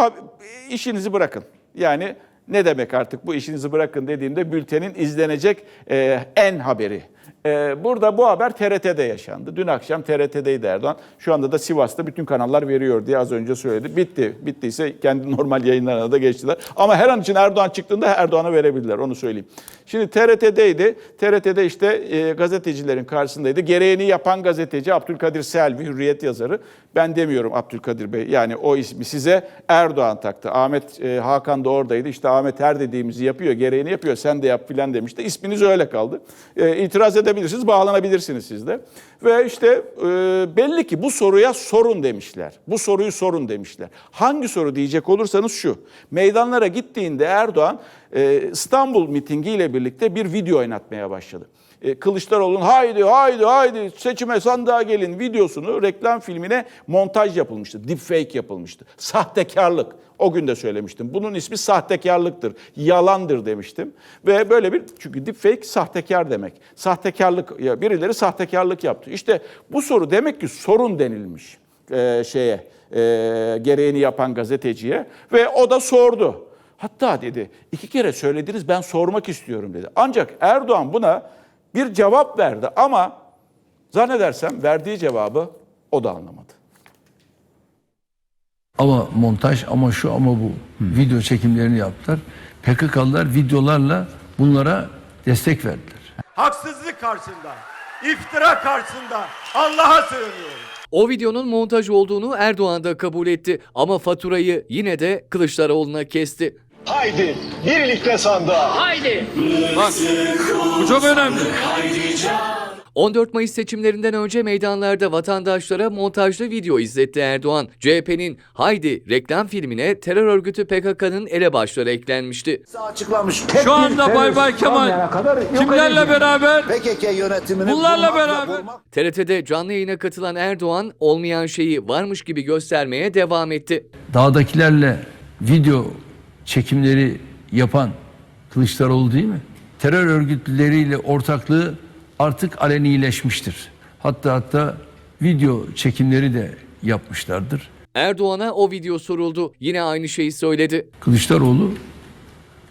ha- işinizi bırakın. Yani ne demek artık bu işinizi bırakın dediğimde bültenin izlenecek e, en haberi. E, burada bu haber TRT'de yaşandı. Dün akşam TRT'deydi Erdoğan. Şu anda da Sivas'ta bütün kanallar veriyor diye az önce söyledi. Bitti. Bittiyse kendi normal yayınlarına da geçtiler. Ama her an için Erdoğan çıktığında Erdoğan'a verebilirler onu söyleyeyim. Şimdi TRT'deydi. TRT'de işte e, gazetecilerin karşısındaydı. Gereğini yapan gazeteci Abdülkadir Selvi, Hürriyet yazarı. Ben demiyorum Abdülkadir Bey. Yani o ismi size Erdoğan taktı. Ahmet e, Hakan da oradaydı. İşte Ahmet her dediğimizi yapıyor, gereğini yapıyor. Sen de yap filan demişti. İsminiz öyle kaldı. E, itiraz edebilirsiniz, bağlanabilirsiniz siz de. Ve işte e, belli ki bu soruya sorun demişler. Bu soruyu sorun demişler. Hangi soru diyecek olursanız şu. Meydanlara gittiğinde Erdoğan e, İstanbul mitingiyle birlikte bir video oynatmaya başladı. E, Kılıçdaroğlu'nun haydi haydi haydi seçime sandığa gelin videosunu reklam filmine montaj yapılmıştı. Deepfake yapılmıştı. Sahtekarlık. O gün de söylemiştim. Bunun ismi sahtekarlıktır. Yalandır demiştim. Ve böyle bir çünkü deepfake sahtekar demek. Sahtekarlık ya birileri sahtekarlık yaptı. İşte bu soru demek ki sorun denilmiş e, şeye e, gereğini yapan gazeteciye ve o da sordu. Hatta dedi iki kere söylediniz ben sormak istiyorum dedi. Ancak Erdoğan buna bir cevap verdi ama zannedersem verdiği cevabı o da anlamadı. Ama montaj ama şu ama bu. Video çekimlerini yaptılar. PKK'lılar videolarla bunlara destek verdiler. haksızlık karşısında, iftira karşısında Allah'a sığınıyorum. O videonun montaj olduğunu Erdoğan da kabul etti ama faturayı yine de Kılıçdaroğlu'na kesti. Haydi birlikte sandığa. Bu çok önemli. 14 Mayıs seçimlerinden önce meydanlarda vatandaşlara montajlı video izletti Erdoğan. CHP'nin Haydi reklam filmine terör örgütü PKK'nın elebaşları eklenmişti. Açıklamış. Şu anda Bay Bay Kemal kimlerle beraber? PKK yönetimini Bunlarla beraber. bulmak- TRT'de canlı yayına katılan Erdoğan olmayan şeyi varmış gibi göstermeye devam etti. Dağdakilerle video çekimleri yapan Kılıçdaroğlu değil mi? Terör örgütleriyle ortaklığı artık alenileşmiştir. Hatta hatta video çekimleri de yapmışlardır. Erdoğan'a o video soruldu. Yine aynı şeyi söyledi. Kılıçdaroğlu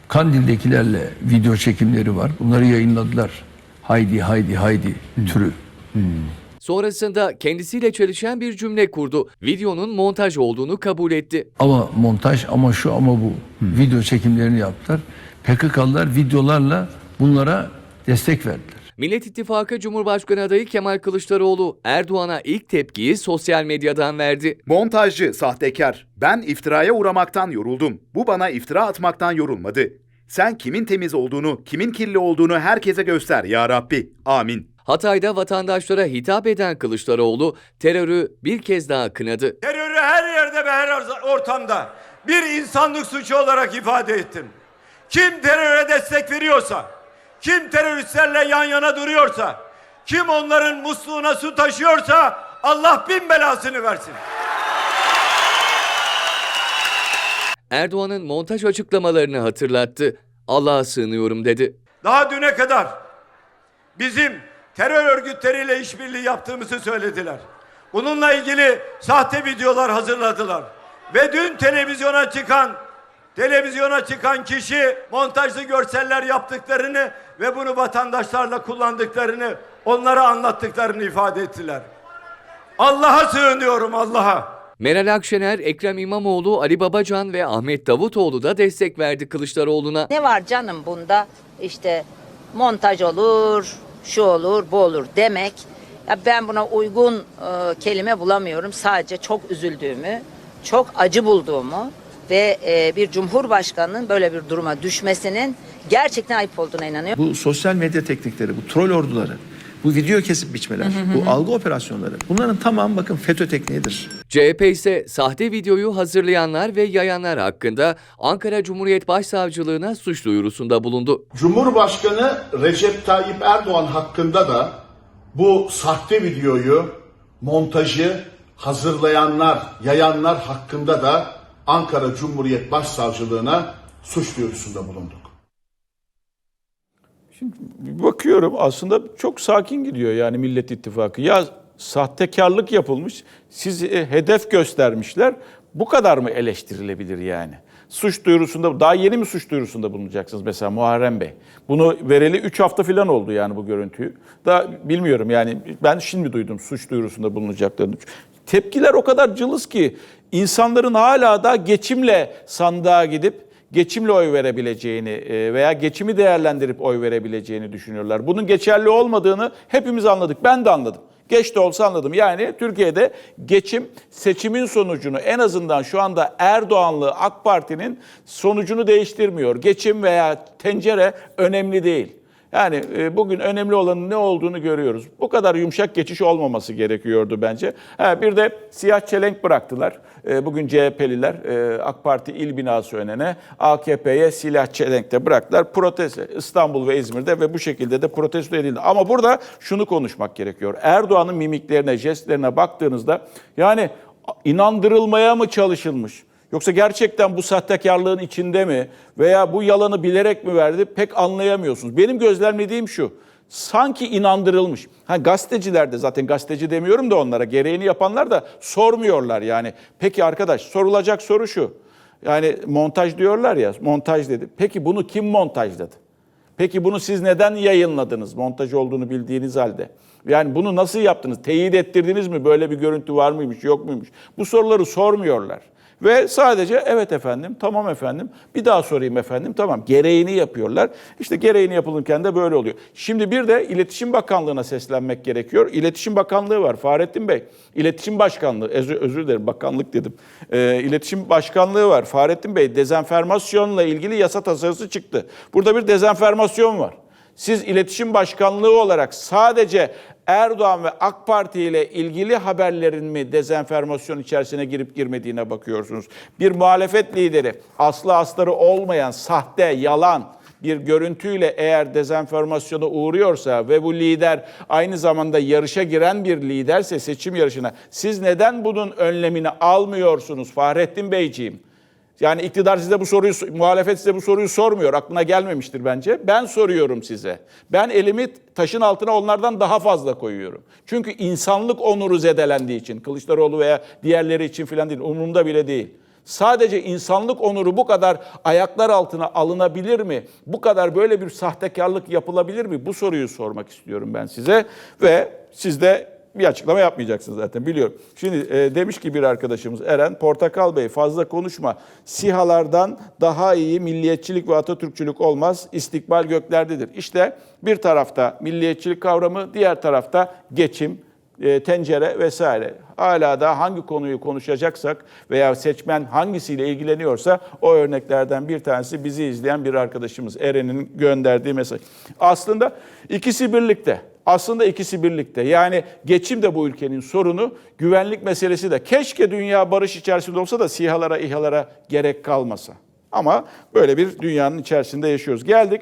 Kandil'dekilerle video çekimleri var. Bunları yayınladılar. Haydi haydi haydi türü. Sonrasında kendisiyle çelişen bir cümle kurdu. Videonun montaj olduğunu kabul etti. Ama montaj ama şu ama bu. Video çekimlerini yaptılar. PKK'lılar videolarla bunlara destek verdiler. Millet İttifakı Cumhurbaşkanı adayı Kemal Kılıçdaroğlu Erdoğan'a ilk tepkiyi sosyal medyadan verdi. Montajcı, sahtekar. Ben iftiraya uğramaktan yoruldum. Bu bana iftira atmaktan yorulmadı. Sen kimin temiz olduğunu, kimin kirli olduğunu herkese göster ya Rabbi. Amin. Hatay'da vatandaşlara hitap eden Kılıçdaroğlu terörü bir kez daha kınadı. Terörü her yerde ve her ortamda bir insanlık suçu olarak ifade ettim. Kim teröre destek veriyorsa, kim teröristlerle yan yana duruyorsa, kim onların musluğuna su taşıyorsa Allah bin belasını versin. Erdoğan'ın montaj açıklamalarını hatırlattı. Allah'a sığınıyorum dedi. Daha düne kadar bizim terör örgütleriyle işbirliği yaptığımızı söylediler. Bununla ilgili sahte videolar hazırladılar. Ve dün televizyona çıkan televizyona çıkan kişi montajlı görseller yaptıklarını ve bunu vatandaşlarla kullandıklarını, onlara anlattıklarını ifade ettiler. Allah'a sığınıyorum Allah'a. Meral Akşener, Ekrem İmamoğlu, Ali Babacan ve Ahmet Davutoğlu da destek verdi Kılıçdaroğlu'na. Ne var canım bunda? İşte montaj olur, şu olur, bu olur demek. Ya ben buna uygun e, kelime bulamıyorum. Sadece çok üzüldüğümü, çok acı bulduğumu ve e, bir cumhurbaşkanının böyle bir duruma düşmesinin gerçekten ayıp olduğuna inanıyorum. Bu sosyal medya teknikleri, bu troll orduları, bu video kesip biçmeler, bu algı operasyonları bunların tamamı bakın FETÖ tekniğidir. CHP ise sahte videoyu hazırlayanlar ve yayanlar hakkında Ankara Cumhuriyet Başsavcılığına suç duyurusunda bulundu. Cumhurbaşkanı Recep Tayyip Erdoğan hakkında da bu sahte videoyu, montajı hazırlayanlar, yayanlar hakkında da Ankara Cumhuriyet Başsavcılığına suç duyurusunda bulunduk. Bakıyorum aslında çok sakin gidiyor yani Millet İttifakı. Ya sahtekarlık yapılmış, sizi hedef göstermişler. bu kadar mı eleştirilebilir yani? Suç duyurusunda, daha yeni mi suç duyurusunda bulunacaksınız mesela Muharrem Bey? Bunu vereli 3 hafta falan oldu yani bu görüntüyü. Da bilmiyorum yani ben şimdi duydum suç duyurusunda bulunacaklarını. Tepkiler o kadar cılız ki insanların hala da geçimle sandığa gidip geçimle oy verebileceğini e, veya geçimi değerlendirip oy verebileceğini düşünüyorlar. Bunun geçerli olmadığını hepimiz anladık. Ben de anladım. Geç de olsa anladım. Yani Türkiye'de geçim seçimin sonucunu en azından şu anda Erdoğanlı AK Parti'nin sonucunu değiştirmiyor. Geçim veya tencere önemli değil. Yani e, bugün önemli olanın ne olduğunu görüyoruz. Bu kadar yumuşak geçiş olmaması gerekiyordu bence. Ha, bir de siyah çelenk bıraktılar. E, Bugün CHP'liler e, AK Parti il binası önüne AKP'ye silah çelenk de bıraktılar. Protesto İstanbul ve İzmir'de ve bu şekilde de protesto edildi. Ama burada şunu konuşmak gerekiyor. Erdoğan'ın mimiklerine, jestlerine baktığınızda yani inandırılmaya mı çalışılmış? Yoksa gerçekten bu sahtekarlığın içinde mi veya bu yalanı bilerek mi verdi pek anlayamıyorsunuz. Benim gözlemlediğim şu. Sanki inandırılmış. Ha gazeteciler de zaten gazeteci demiyorum da onlara gereğini yapanlar da sormuyorlar yani. Peki arkadaş sorulacak soru şu. Yani montaj diyorlar ya montaj dedi. Peki bunu kim montajladı? Peki bunu siz neden yayınladınız montaj olduğunu bildiğiniz halde? Yani bunu nasıl yaptınız? Teyit ettirdiniz mi? Böyle bir görüntü var mıymış, yok muymuş? Bu soruları sormuyorlar. Ve sadece evet efendim, tamam efendim, bir daha sorayım efendim, tamam. Gereğini yapıyorlar. İşte gereğini yapılırken de böyle oluyor. Şimdi bir de İletişim Bakanlığı'na seslenmek gerekiyor. İletişim Bakanlığı var Fahrettin Bey. İletişim Başkanlığı, özür, özür dilerim bakanlık dedim. Ee, İletişim Başkanlığı var Fahrettin Bey. Dezenformasyonla ilgili yasa tasarısı çıktı. Burada bir dezenformasyon var. Siz iletişim başkanlığı olarak sadece Erdoğan ve AK Parti ile ilgili haberlerin mi dezenformasyon içerisine girip girmediğine bakıyorsunuz. Bir muhalefet lideri aslı astarı olmayan sahte, yalan bir görüntüyle eğer dezenformasyona uğruyorsa ve bu lider aynı zamanda yarışa giren bir liderse seçim yarışına siz neden bunun önlemini almıyorsunuz Fahrettin Beyciğim? Yani iktidar size bu soruyu, muhalefet size bu soruyu sormuyor. Aklına gelmemiştir bence. Ben soruyorum size. Ben elimi taşın altına onlardan daha fazla koyuyorum. Çünkü insanlık onuru zedelendiği için, Kılıçdaroğlu veya diğerleri için filan değil, umurumda bile değil. Sadece insanlık onuru bu kadar ayaklar altına alınabilir mi? Bu kadar böyle bir sahtekarlık yapılabilir mi? Bu soruyu sormak istiyorum ben size ve siz de bir açıklama yapmayacaksınız zaten biliyorum. Şimdi e, demiş ki bir arkadaşımız Eren, Portakal Bey fazla konuşma. SİHA'lardan daha iyi milliyetçilik ve Atatürkçülük olmaz. İstikbal göklerdedir. İşte bir tarafta milliyetçilik kavramı, diğer tarafta geçim, e, tencere vesaire. Hala da hangi konuyu konuşacaksak veya seçmen hangisiyle ilgileniyorsa o örneklerden bir tanesi bizi izleyen bir arkadaşımız Eren'in gönderdiği mesaj. Aslında ikisi birlikte. Aslında ikisi birlikte. Yani geçim de bu ülkenin sorunu, güvenlik meselesi de. Keşke dünya barış içerisinde olsa da sihalara, İHA'lara gerek kalmasa. Ama böyle bir dünyanın içerisinde yaşıyoruz. Geldik